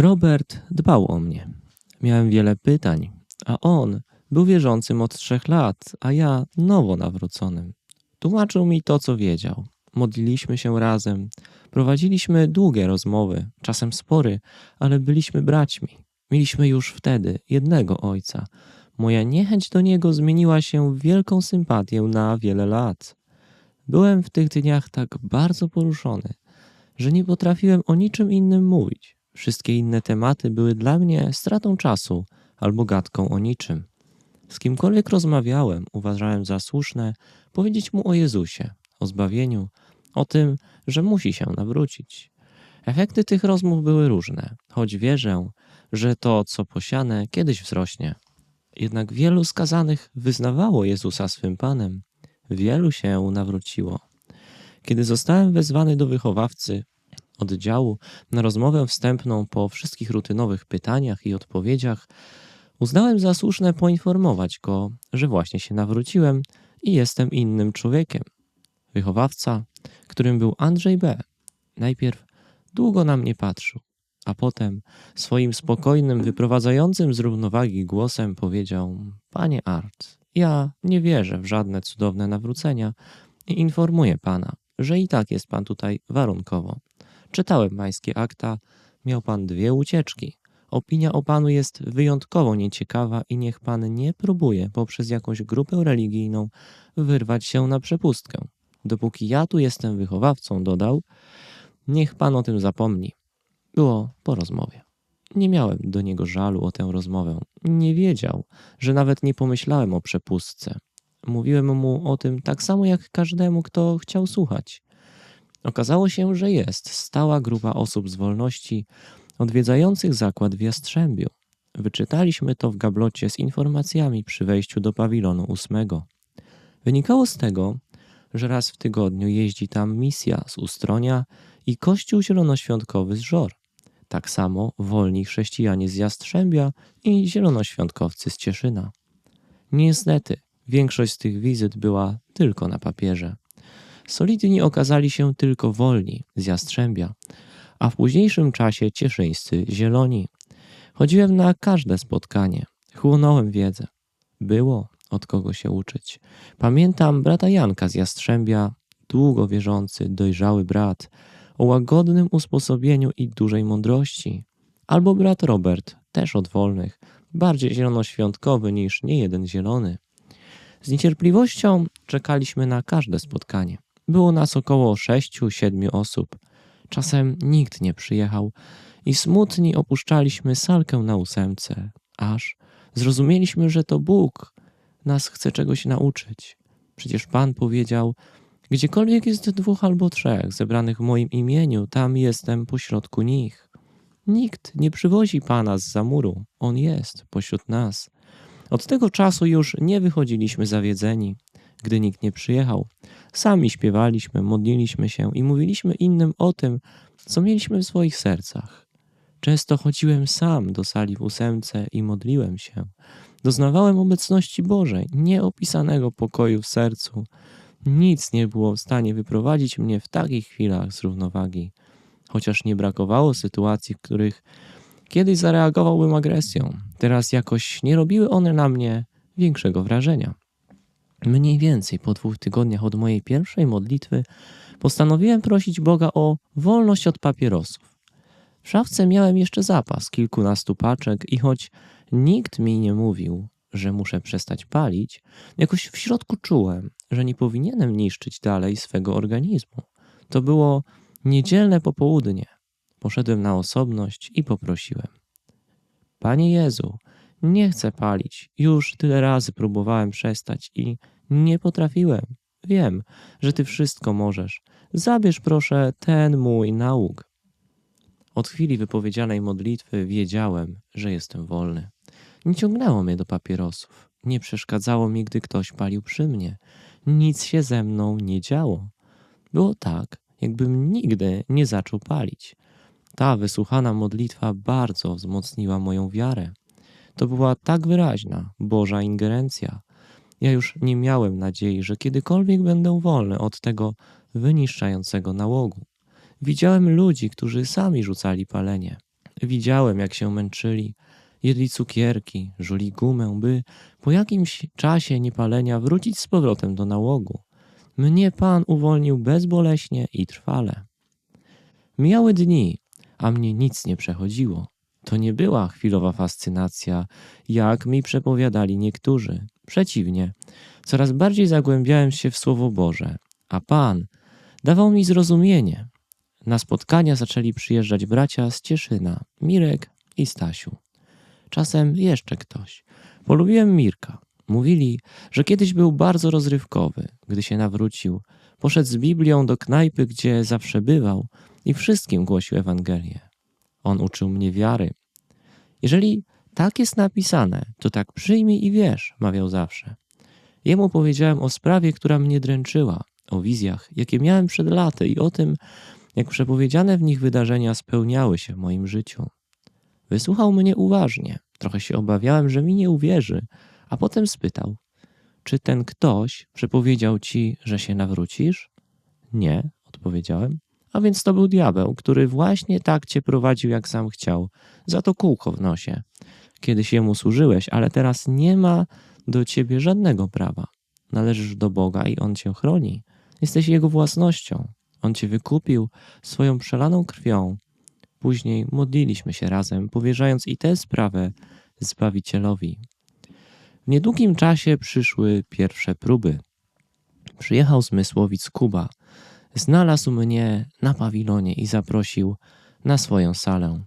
Robert dbał o mnie. Miałem wiele pytań, a on był wierzącym od trzech lat, a ja nowo nawróconym. Tłumaczył mi to, co wiedział. Modliliśmy się razem, prowadziliśmy długie rozmowy, czasem spory, ale byliśmy braćmi. Mieliśmy już wtedy jednego ojca. Moja niechęć do niego zmieniła się w wielką sympatię na wiele lat. Byłem w tych dniach tak bardzo poruszony, że nie potrafiłem o niczym innym mówić. Wszystkie inne tematy były dla mnie stratą czasu albo gadką o niczym. Z kimkolwiek rozmawiałem, uważałem za słuszne powiedzieć mu o Jezusie, o zbawieniu, o tym, że musi się nawrócić. Efekty tych rozmów były różne, choć wierzę, że to, co posiane, kiedyś wzrośnie. Jednak wielu skazanych wyznawało Jezusa swym Panem, wielu się nawróciło. Kiedy zostałem wezwany do wychowawcy oddziału na rozmowę wstępną po wszystkich rutynowych pytaniach i odpowiedziach, uznałem za słuszne poinformować go, że właśnie się nawróciłem i jestem innym człowiekiem. Wychowawca, którym był Andrzej B., najpierw długo na mnie patrzył, a potem swoim spokojnym, wyprowadzającym z równowagi głosem powiedział: Panie Art, ja nie wierzę w żadne cudowne nawrócenia i informuję pana, że i tak jest pan tutaj warunkowo. Czytałem pańskie akta, miał pan dwie ucieczki. Opinia o panu jest wyjątkowo nieciekawa i niech pan nie próbuje poprzez jakąś grupę religijną wyrwać się na przepustkę. Dopóki ja tu jestem wychowawcą, dodał, niech pan o tym zapomni. Było po rozmowie. Nie miałem do niego żalu o tę rozmowę. Nie wiedział, że nawet nie pomyślałem o przepustce. Mówiłem mu o tym tak samo jak każdemu, kto chciał słuchać. Okazało się, że jest stała grupa osób z wolności odwiedzających zakład w Jastrzębiu. Wyczytaliśmy to w gablocie z informacjami przy wejściu do pawilonu ósmego. Wynikało z tego, że raz w tygodniu jeździ tam misja z Ustronia i Kościół Zielonoświątkowy z Żor. Tak samo wolni chrześcijanie z Jastrzębia i zielonoświątkowcy z Cieszyna. Niestety, większość z tych wizyt była tylko na papierze. Solidni okazali się tylko wolni z Jastrzębia, a w późniejszym czasie cieszyńscy zieloni. Chodziłem na każde spotkanie, chłonąłem wiedzę. Było od kogo się uczyć. Pamiętam brata Janka z Jastrzębia, długo wierzący, dojrzały brat, o łagodnym usposobieniu i dużej mądrości. Albo brat Robert, też od wolnych, bardziej zielonoświątkowy niż niejeden zielony. Z niecierpliwością czekaliśmy na każde spotkanie. Było nas około sześciu, siedmiu osób. Czasem nikt nie przyjechał i smutni opuszczaliśmy salkę na ósemce, aż zrozumieliśmy, że to Bóg nas chce czegoś nauczyć. Przecież Pan powiedział, gdziekolwiek jest dwóch albo trzech zebranych w moim imieniu, tam jestem pośrodku nich. Nikt nie przywozi Pana z zamuru, On jest pośród nas. Od tego czasu już nie wychodziliśmy zawiedzeni, gdy nikt nie przyjechał. Sami śpiewaliśmy, modliliśmy się i mówiliśmy innym o tym, co mieliśmy w swoich sercach. Często chodziłem sam do sali w ósemce i modliłem się. Doznawałem obecności Bożej, nieopisanego pokoju w sercu. Nic nie było w stanie wyprowadzić mnie w takich chwilach z równowagi, chociaż nie brakowało sytuacji, w których kiedyś zareagowałbym agresją. Teraz jakoś nie robiły one na mnie większego wrażenia. Mniej więcej po dwóch tygodniach od mojej pierwszej modlitwy postanowiłem prosić Boga o wolność od papierosów. W szafce miałem jeszcze zapas kilkunastu paczek i choć nikt mi nie mówił, że muszę przestać palić, jakoś w środku czułem, że nie powinienem niszczyć dalej swego organizmu. To było niedzielne popołudnie. Poszedłem na osobność i poprosiłem. Panie Jezu, nie chcę palić. Już tyle razy próbowałem przestać i nie potrafiłem. Wiem, że Ty wszystko możesz. Zabierz proszę ten mój nauk. Od chwili wypowiedzianej modlitwy wiedziałem, że jestem wolny. Nie ciągnęło mnie do papierosów. Nie przeszkadzało mi, gdy ktoś palił przy mnie. Nic się ze mną nie działo. Było tak, jakbym nigdy nie zaczął palić. Ta wysłuchana modlitwa bardzo wzmocniła moją wiarę. To była tak wyraźna Boża ingerencja. Ja już nie miałem nadziei, że kiedykolwiek będę wolny od tego wyniszczającego nałogu. Widziałem ludzi, którzy sami rzucali palenie. Widziałem, jak się męczyli, jedli cukierki, żuli gumę, by po jakimś czasie niepalenia wrócić z powrotem do nałogu. Mnie Pan uwolnił bezboleśnie i trwale. Mijały dni, a mnie nic nie przechodziło. To nie była chwilowa fascynacja, jak mi przepowiadali niektórzy. Przeciwnie, coraz bardziej zagłębiałem się w Słowo Boże, a Pan dawał mi zrozumienie. Na spotkania zaczęli przyjeżdżać bracia z Cieszyna, Mirek i Stasiu. Czasem jeszcze ktoś. Polubiłem Mirka. Mówili, że kiedyś był bardzo rozrywkowy. Gdy się nawrócił, poszedł z Biblią do knajpy, gdzie zawsze bywał i wszystkim głosił Ewangelię. On uczył mnie wiary. Jeżeli tak jest napisane, to tak przyjmij i wierz, mawiał zawsze. Jemu powiedziałem o sprawie, która mnie dręczyła, o wizjach, jakie miałem przed laty i o tym, jak przepowiedziane w nich wydarzenia spełniały się w moim życiu. Wysłuchał mnie uważnie. Trochę się obawiałem, że mi nie uwierzy, a potem spytał: Czy ten ktoś przepowiedział ci, że się nawrócisz? Nie, odpowiedziałem. A więc to był diabeł, który właśnie tak cię prowadził, jak sam chciał. Za to kółko w nosie. Kiedyś jemu służyłeś, ale teraz nie ma do ciebie żadnego prawa. Należysz do Boga i on cię chroni. Jesteś jego własnością. On cię wykupił swoją przelaną krwią. Później modliliśmy się razem, powierzając i tę sprawę Zbawicielowi. W niedługim czasie przyszły pierwsze próby. Przyjechał zmysłowic Kuba. Znalazł mnie na pawilonie i zaprosił na swoją salę.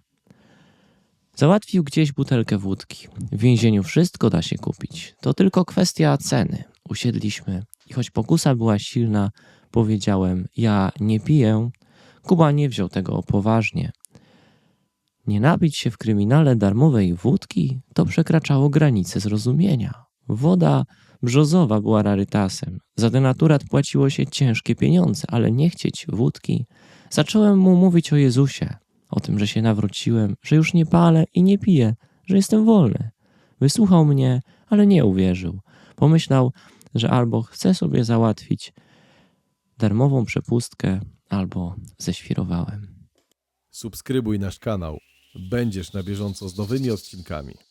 Załatwił gdzieś butelkę wódki. W więzieniu wszystko da się kupić. To tylko kwestia ceny. Usiedliśmy i choć pokusa była silna, powiedziałem: Ja nie piję. Kuba nie wziął tego poważnie. Nie napić się w kryminale darmowej wódki to przekraczało granice zrozumienia. Woda brzozowa była rarytasem. Za denaturat płaciło się ciężkie pieniądze, ale nie chcieć wódki. Zacząłem mu mówić o Jezusie, o tym, że się nawróciłem, że już nie palę i nie piję, że jestem wolny. Wysłuchał mnie, ale nie uwierzył. Pomyślał, że albo chce sobie załatwić darmową przepustkę, albo ześwirowałem. Subskrybuj nasz kanał. Będziesz na bieżąco z nowymi odcinkami.